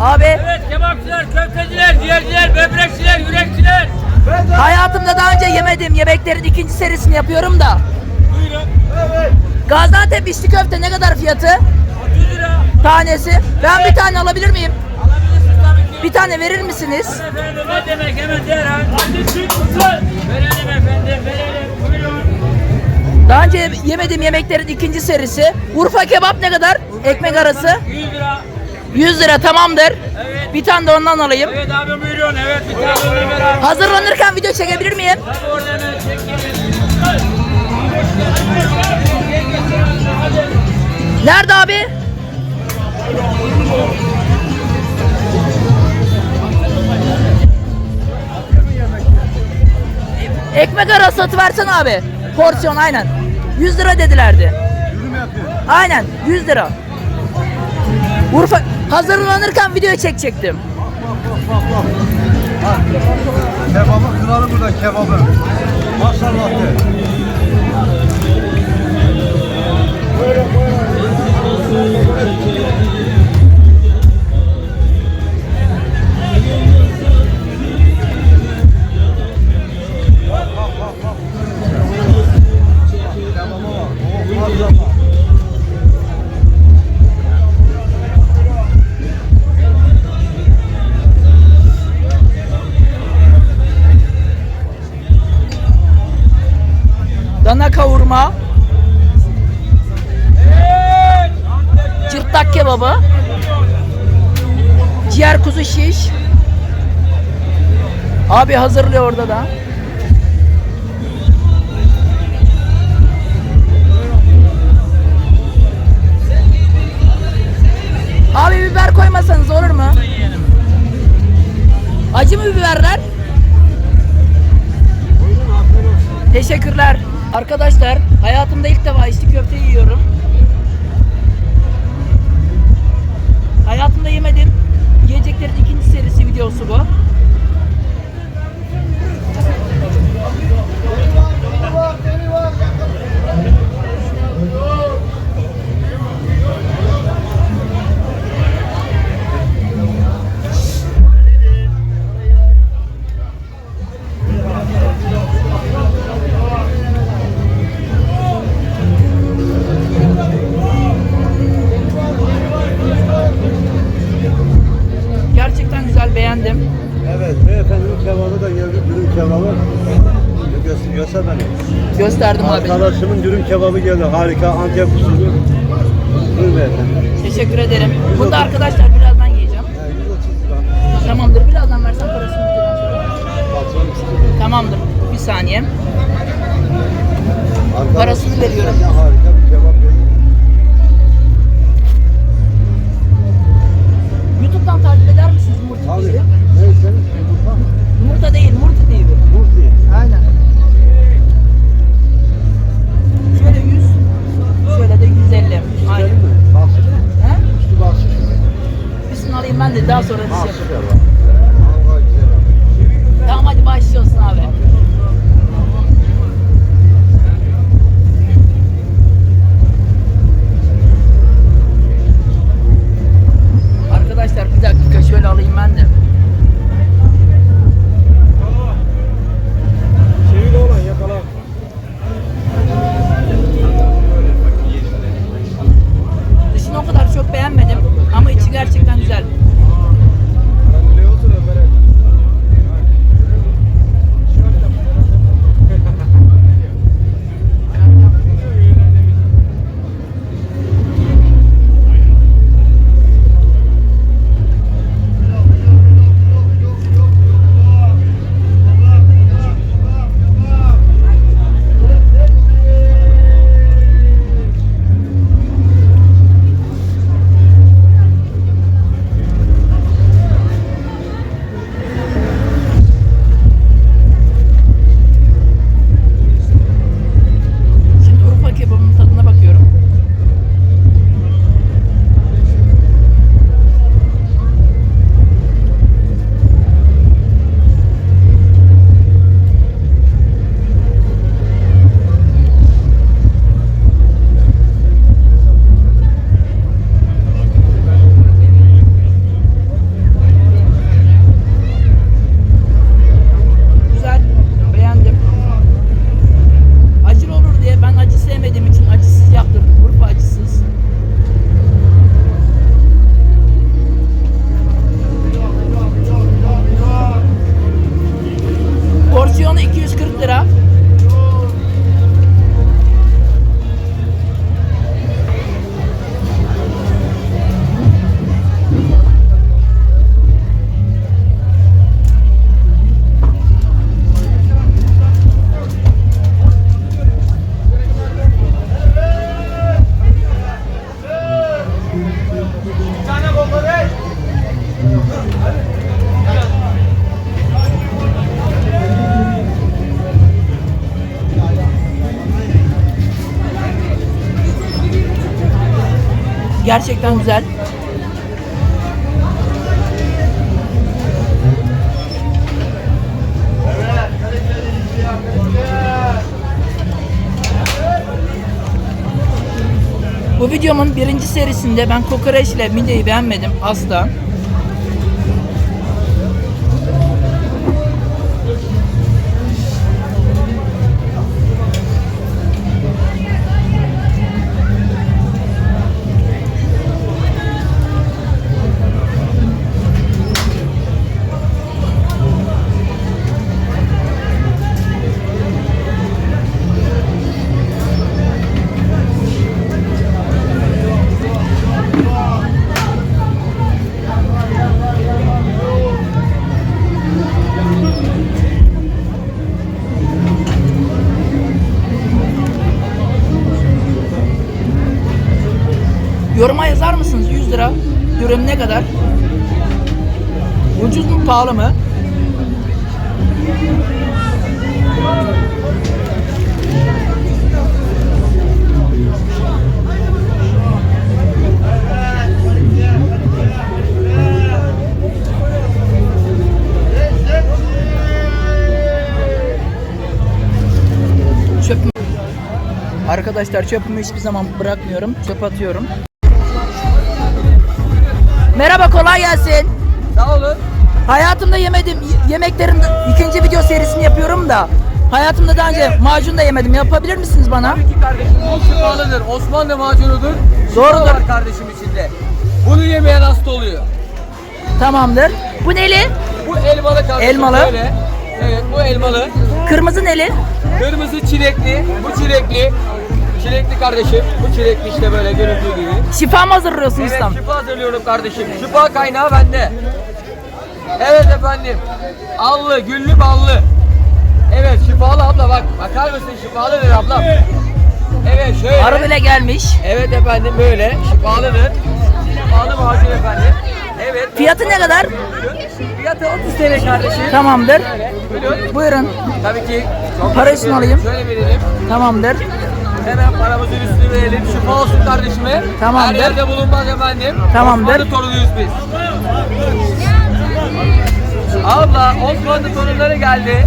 Abi Evet kebapçılar, köfteciler, ciğerciler, böbrekçiler, yürekçiler. hayatımda daha önce yemedim. Yemeklerin ikinci serisini yapıyorum da. Buyurun. Gaziantep içli köfte ne kadar fiyatı? 30 lira. Tanesi. Ben bir tane alabilir miyim? Alabilirsiniz tabii ki. Bir tane verir misiniz? Efendim ne demek hemen derhal. Verelim efendim, verelim. Buyurun. Daha önce yemediğim yemeklerin ikinci serisi. Urfa kebap ne kadar? Ekmek arası. 100 lira. 100 lira tamamdır. Evet. Bir tane de ondan alayım. Evet abi buyurun. Evet bir tane Ömer abi. Hazırlanırken video çekebilir miyim? Tabii. Nerede abi? Ekmek arası atıversene abi. Porsiyon aynen. 100 lira dedilerdi. Aynen 100 lira. Urfa hazırlanırken video çekecektim. Kebabı kralı burada kebabı. Maşallah de. Abi hazırlıyor orada da. Abi biber koymasanız olur mu? Acı mı biberler? Teşekkürler. Arkadaşlar hayatımda ilk defa içli köfte yiyorum. Hayatımda yemedim. Yiyeceklerin ikinci serisi videosu bu. Güzel beğendim. Evet, beyefendinin kebabı da geldi, dürüm kebabı. Göster, göster beni. Gösterdim abi. Arkadaşımın dürüm kebabı geldi, harika, Antep usulü. Buyurun beyefendi. Teşekkür ederim. Bunu da arkadaşlar birazdan yiyeceğim. Yani 130 lira. Tamamdır. Birazdan versen parasını istiyor. Tamamdır. Bir saniye. Arkadaşım Parasını veriyorum. Harika bir kebap. YouTube'dan takip eder misiniz Murti Abi, TV? neyse, yumurta mı? Murta değil, Murti TV. Murti. Aynen. Şöyle 100, şöyle de 150. Aynen. Gidelim mi? Bahşiş mi? He? Üstü mi? Birisini alayım ben de daha sonra ver bak. Allah güzel. Tamam hadi başlıyorsun abi. Arkadaşlar bir dakika şöyle alayım ben de. Çevir olan yakala. Dışını o kadar çok beğenmedim ama içi gerçekten güzel. Gerçekten güzel. Bu videomun birinci serisinde ben kokoreç ile mideyi beğenmedim asla. Dürüm ne kadar? Ucuz mu pahalı mı? Çöp? Arkadaşlar çöpümü hiçbir zaman bırakmıyorum. Çöp atıyorum. Merhaba kolay gelsin. Sağ olun. Hayatımda yemedim yemeklerin ikinci video serisini yapıyorum da hayatımda daha önce macun da yemedim. Yapabilir misiniz bana? Tabii ki kardeşim bu şifalıdır. Osmanlı macunudur. Doğrudur. var kardeşim içinde. Bunu yemeyen hasta oluyor. Tamamdır. Bu neli? Bu elmalı kardeşim. Elmalı. Böyle. Evet bu elmalı. Kırmızı neli? Kırmızı çilekli. Bu çilekli. Çilekli kardeşim. Bu çilekli işte böyle göründüğü gibi. Şifa mı hazırlıyorsun Evet ustam? şifa hazırlıyorum kardeşim. Şifa kaynağı bende. Evet efendim. Allı, güllü ballı. Evet şifalı abla bak. Bakar mısın şifalıdır ablam. Evet şöyle. Arı bile gelmiş. Evet efendim böyle şifalıdır. Şifalı macun efendim. Evet. Fiyatı ne kadar? Fiyatı 30 TL kardeşim. Tamamdır. Böyle. Buyurun. Buyurun. Tabii ki. Çok Para teşekkür üstünü ederim. alayım. Şöyle verelim. Tamamdır. Hemen paramızın üstünü verelim. Şifa olsun kardeşime. Tamamdır. Her yerde bulunmaz efendim. Tamamdır. Osmanlı torunuyuz biz. Abla Osmanlı torunları geldi.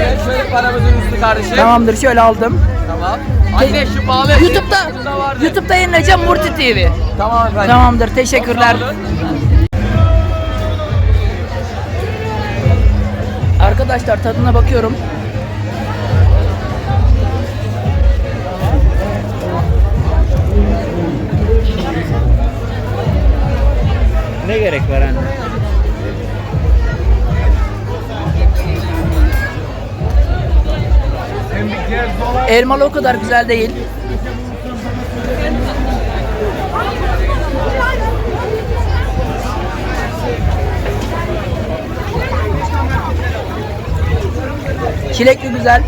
Evet şöyle paramızın üstü kardeşim. Tamamdır şöyle aldım. Tamam. Anne şifalı. YouTube'da Şurada vardı. YouTube'da yayınlayacağım Murti TV. Tamam efendim. Tamamdır teşekkürler. Arkadaşlar tadına bakıyorum. Ne gerek var anne? Elmalı o kadar güzel değil. Çilekli güzel.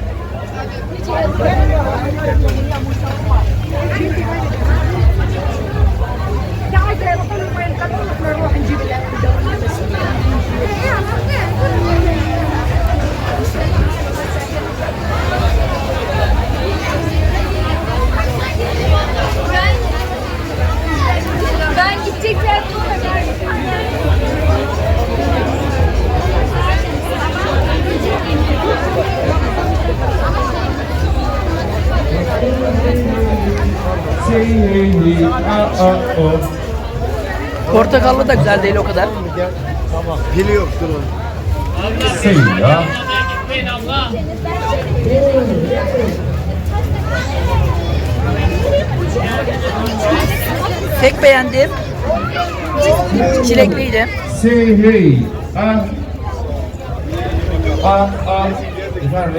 Say hey ah ah oh. Portakallı da güzel değil o kadar. Pili yoktur onun. Say ya. Tek beğendiğim çilekliydi. Hey ah ah ah.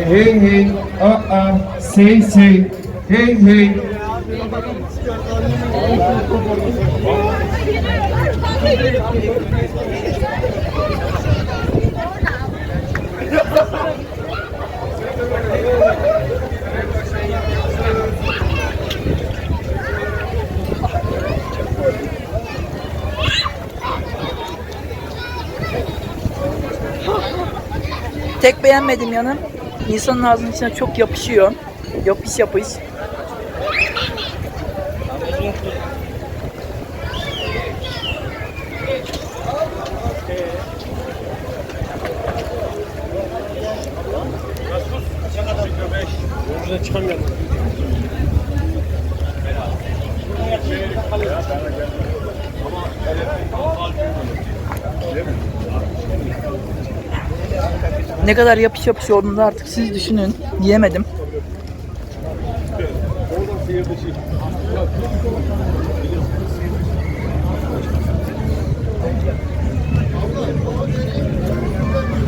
Hey hey ah ah. Say say. Hey hey. Tek beğenmedim yanım. İnsanın ağzının içine çok yapışıyor. Yapış yapış. Başkan geldi. Ne kadar yapış yapış olduğunu artık siz düşünün. Diyemedim.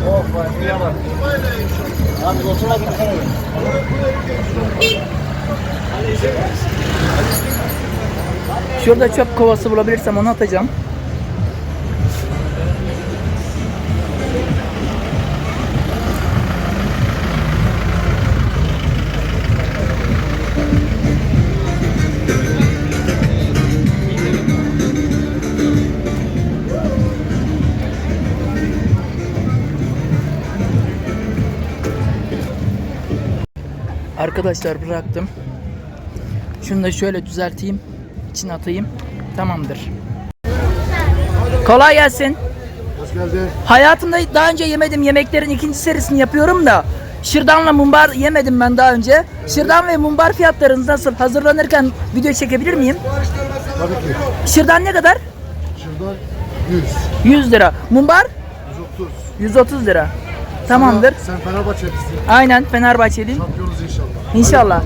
Oh, Yiyemedim. Şurada çöp kovası bulabilirsem onu atacağım. Arkadaşlar bıraktım. Şunu da şöyle düzelteyim. İçine atayım. Tamamdır. Kolay gelsin. Hoş geldin. Hayatımda daha önce yemedim yemeklerin ikinci serisini yapıyorum da şırdanla mumbar yemedim ben daha önce. Şırdan ve mumbar fiyatlarınız nasıl? Hazırlanırken video çekebilir miyim? Tabii ki. Şırdan ne kadar? Şuradan 100, 100 lira. Mumbar? 130. 130 lira. Tamamdır. Sen Fenerbahçelisin. Aynen Fenerbahçeliyim. Şampiyonuz inşallah.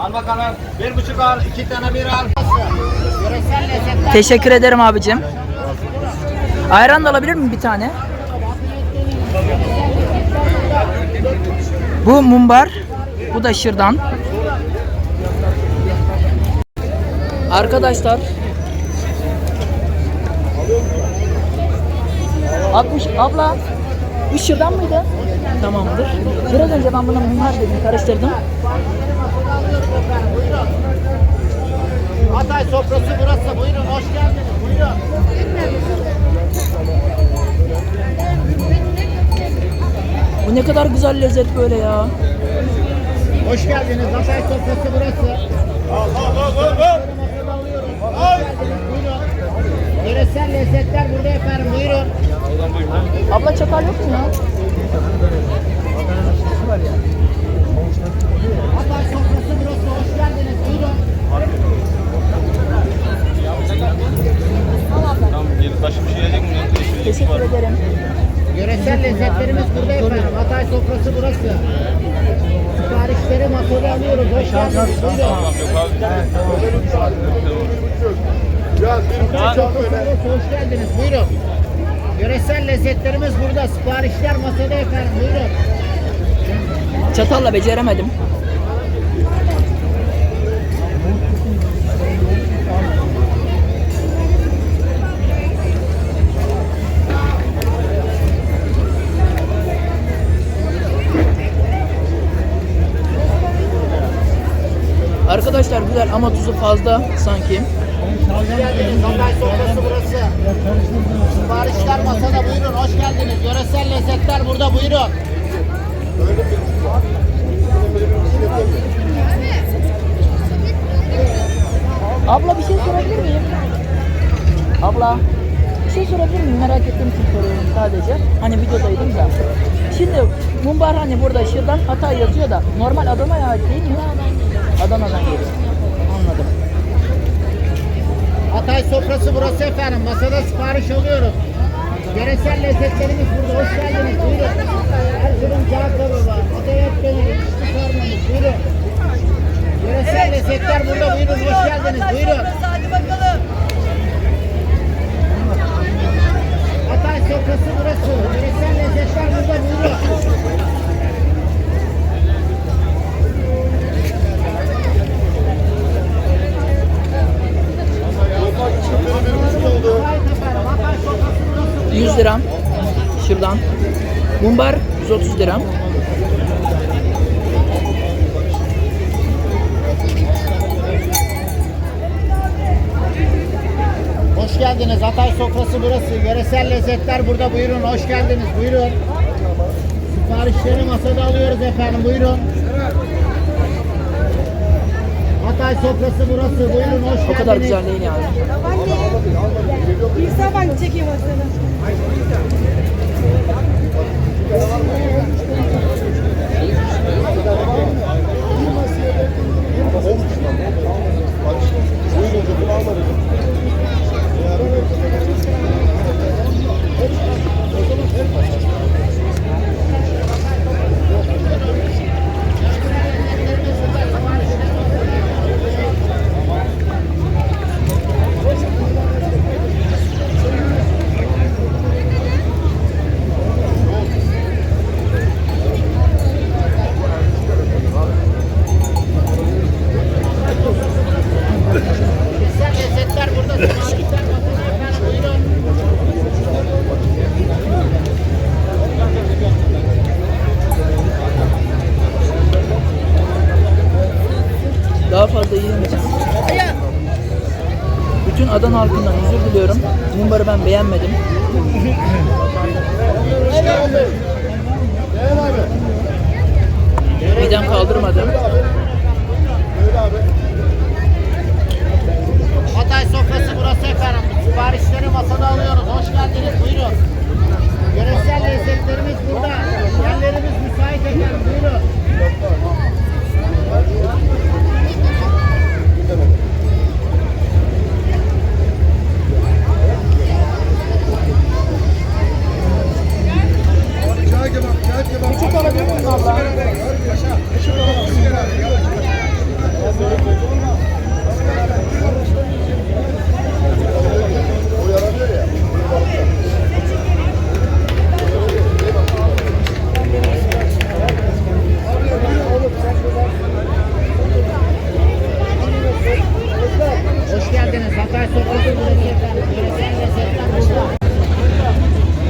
Al bakalım. Bir buçuk al. iki tane bir al. Teşekkür ederim abicim. Ayran da alabilir miyim bir tane? Bu mumbar. Bu da şırdan. Arkadaşlar 60 abla bu şırdan mıydı? Tamamdır. Biraz önce ben buna mumbar dedim karıştırdım. Hatay sofrası burası. Buyurun hoş geldiniz. Buyurun. Bu ne kadar güzel lezzet böyle ya. Hoş geldiniz. Hatay sofrası burası. Buyurun. Yöresel lezzetler burada efendim. Buyurun. Abla çatal yok mu ya? Hatay sofrası burası. Hoş geldiniz. Buyurun. Teşekkür ederim. Yöresel lezzetlerimiz burada efendim. Hatay sofrası burası. Siparişleri masada alıyoruz. Hoş geldiniz. Buyurun. Hoş geldiniz. Buyurun. Yöresel lezzetlerimiz burada. Siparişler masada efendim. Buyurun. Çatalla beceremedim. Arkadaşlar güzel ama tuzu fazla sanki. Hatay sofrası burası. Siparişler masada buyurun. Hoş geldiniz. Yöresel lezzetler burada buyurun. Abla bir şey sorabilir miyim? Abla bir şey sorabilir miyim? Merak ettiğim için soruyorum sadece. Hani videodaydım da. Şimdi mumbar hani burada şırdan Hatay yazıyor da normal Adana'ya ait değil mi? Adana'dan geliyor. Hatay sofrası burası efendim. Masada sipariş alıyoruz. Yöresel lezzetlerimiz burada. Hoş geldiniz. Buyurun. Erzurum kağıt kebabı, Hatay et döneri, içli sarmamız. Buyurun. Yöresel lezzetler burada. Buyurun. Hoş geldiniz. Buyurun. Hatay sofrası burası. Yöresel lezzetler burada. Buyurun. Hatay efendim. Hatay sofrası burası. 100 lira. Şırdan. Mumbar 130 lira. Hoş geldiniz. Hatay sofrası burası. Yöresel lezzetler burada. Buyurun. Hoş geldiniz. Buyurun. Siparişleri masada alıyoruz efendim. Buyurun. Hatay sofrası burası. Buyurun hoş geldiniz. O kadar güzel değil yani. Babaanne. Bir sabah çekeyim hastanı. Olmuş lan. Bak. Buyurun bunu almadım. Özür diliyorum. Mumbarı ben beğenmedim. Midem kaldırmadı. Hatay sofrası burası efendim. Siparişleri masada alıyoruz. Hoş geldiniz. Buyurun. Yöresel lezzetlerimiz burada. Yerlerimiz müsait efendim. Buyurun. Küçük alabilir miyim abla? Hoş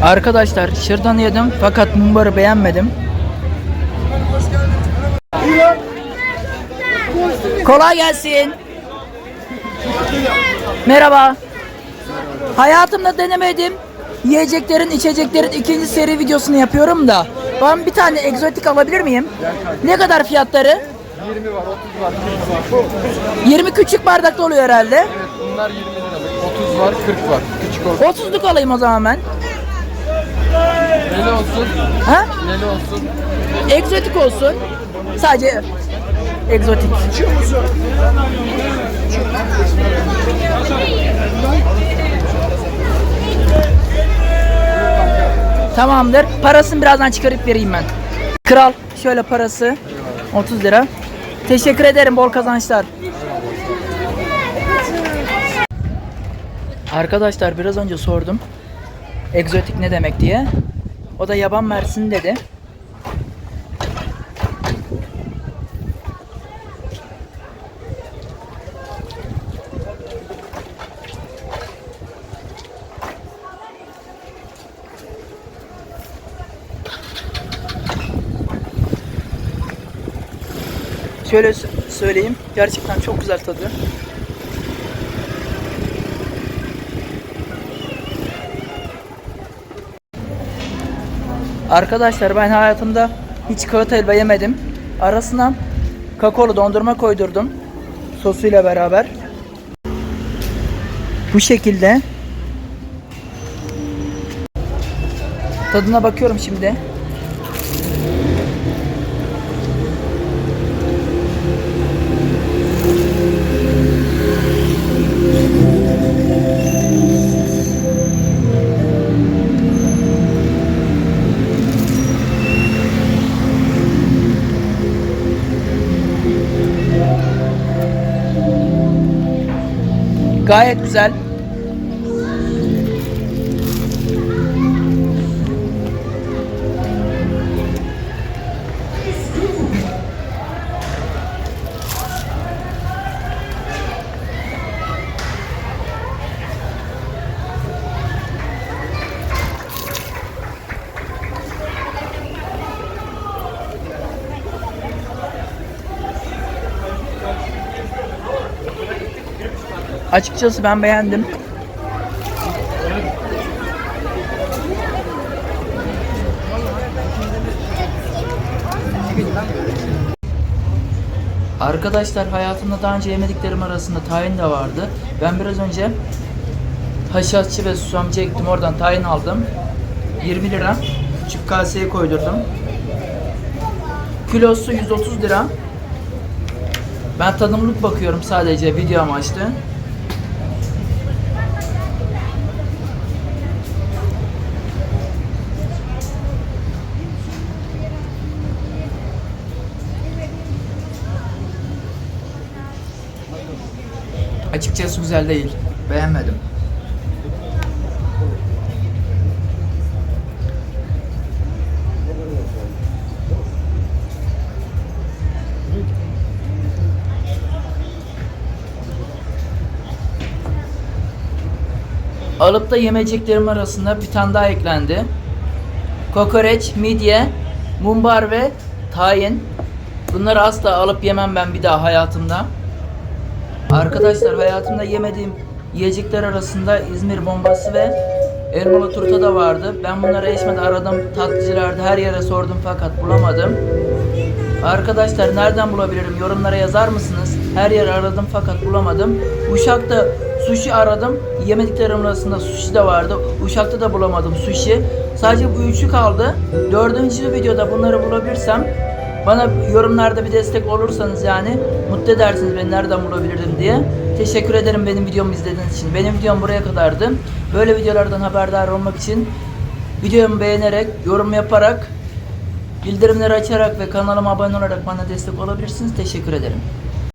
Arkadaşlar şırdanı yedim fakat mumbarı beğenmedim. Kolay gelsin. Merhaba. Hayatımda denemedim. Yiyeceklerin, içeceklerin ikinci seri videosunu yapıyorum da. Ben bir tane egzotik alabilir miyim? Ne kadar fiyatları? 20 var, 30 var, 40 var. 20 küçük bardakta oluyor herhalde. Evet, bunlar 20 liralık. 30 var, 40 var. Küçük olsun. 30'luk alayım o zaman ben. Neli olsun? Ha? Neli olsun? Egzotik olsun. Sadece egzotik. Tamamdır. Parasını birazdan çıkarıp vereyim ben. Kral şöyle parası 30 lira. Teşekkür ederim. Bol kazançlar. Arkadaşlar biraz önce sordum. Egzotik ne demek diye. O da yaban mersini dedi. Şöyle sö- söyleyeyim. Gerçekten çok güzel tadı. Arkadaşlar ben hayatımda hiç kağıt helva yemedim. Arasına kakaolu dondurma koydurdum. Sosuyla beraber. Bu şekilde. Tadına bakıyorum şimdi. Gayet güzel. Açıkçası ben beğendim. Arkadaşlar hayatımda daha önce yemediklerim arasında tahin de vardı. Ben biraz önce haşhaşçı ve susamcı ektim. Oradan tahin aldım. 20 lira. Küçük kaseye koydurdum. Kilosu 130 lira. Ben tadımlık bakıyorum sadece video amaçlı. Açıkçası güzel değil. Beğenmedim. Alıp da yemeyeceklerim arasında bir tane daha eklendi. Kokoreç, midye, mumbar ve tayin. Bunları asla alıp yemem ben bir daha hayatımda. Arkadaşlar hayatımda yemediğim Yiyecekler arasında İzmir bombası ve elmalı turta da vardı. Ben bunları Eşme'de aradım, tatlıcılarda her yere sordum fakat bulamadım. Arkadaşlar nereden bulabilirim? Yorumlara yazar mısınız? Her yeri aradım fakat bulamadım. Uşak'ta sushi aradım. Yemediklerim arasında sushi de vardı. Uşak'ta da bulamadım sushi. Sadece bu üçü kaldı. Dördüncü videoda bunları bulabilirsem bana yorumlarda bir destek olursanız yani mutlu edersiniz beni nereden bulabilirdim diye. Teşekkür ederim benim videomu izlediğiniz için. Benim videom buraya kadardı. Böyle videolardan haberdar olmak için videomu beğenerek, yorum yaparak Bildirimleri açarak ve kanalıma abone olarak bana destek olabilirsiniz. Teşekkür ederim.